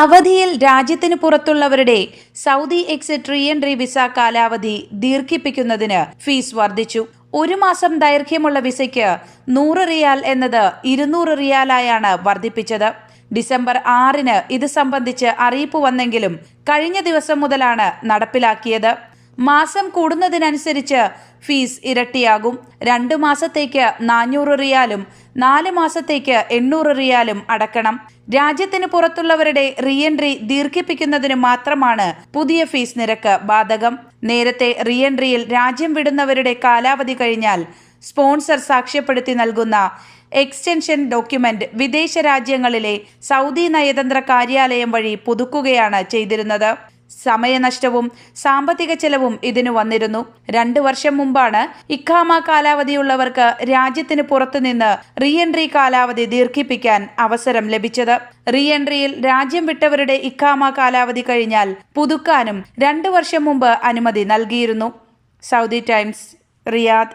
അവധിയിൽ രാജ്യത്തിന് പുറത്തുള്ളവരുടെ Saudi exit re entry visa കാലാവധി ദീർഘിപ്പിക്കുന്നതിന് ഫീസ് വർദ്ധിച്ചു. ഒരു മാസം ദൈർഘ്യമുള്ള വിസയ്ക്ക് നൂറ് റിയാൽ എന്നത് ഇരുന്നൂറ് റിയാലായാണ് വർദ്ധിപ്പിച്ചത്. ഡിസംബർ ആറിന് ഇത് സംബന്ധിച്ച് അറിയിപ്പ് വന്നെങ്കിലും കഴിഞ്ഞ ദിവസം മുതലാണ് നടപ്പിലാക്കിയത്. മാസം കൂടുന്നതിനനുസരിച്ച് ഫീസ് ഇരട്ടിയാകും. രണ്ട് മാസത്തേക്ക് നാനൂറ് റിയാലും നാല് മാസത്തേക്ക് എണ്ണൂറ് റിയാലും അടക്കണം. രാജ്യത്തിന് പുറത്തുള്ളവരുടെ റീഎൻട്രി ദീർഘിപ്പിക്കുന്നതിന് മാത്രമാണ് പുതിയ ഫീസ് നിരക്ക് ബാധകം. നേരത്തെ റീഎൻട്രിയിൽ രാജ്യം വിടുന്നവരുടെ കാലാവധി കഴിഞ്ഞാൽ സ്പോൺസർ സാക്ഷ്യപ്പെടുത്തി നൽകുന്ന എക്സ്റ്റൻഷൻ ഡോക്യുമെന്റ് വിദേശ രാജ്യങ്ങളിലെ സൗദി നയതന്ത്ര കാര്യാലയം വഴി പുതുക്കുകയാണ് ചെയ്തിരുന്നത്. സമയനഷ്ടവും സാമ്പത്തിക ചെലവും ഇതിനു വന്നിരുന്നു. രണ്ടു വർഷം മുമ്പാണ് ഇഖാമ കാലാവധിയുള്ളവർക്ക് രാജ്യത്തിന് പുറത്തുനിന്ന് റീഎൻട്രി കാലാവധി ദീർഘിപ്പിക്കാൻ അവസരം ലഭിച്ചത്. റീഎൻട്രിയിൽ രാജ്യം വിട്ടവരുടെ ഇഖാമ കാലാവധി കഴിഞ്ഞാൽ പുതുക്കാനും രണ്ടു വർഷം മുമ്പ് അനുമതി നൽകിയിരുന്നു. Saudi Times Riyadh.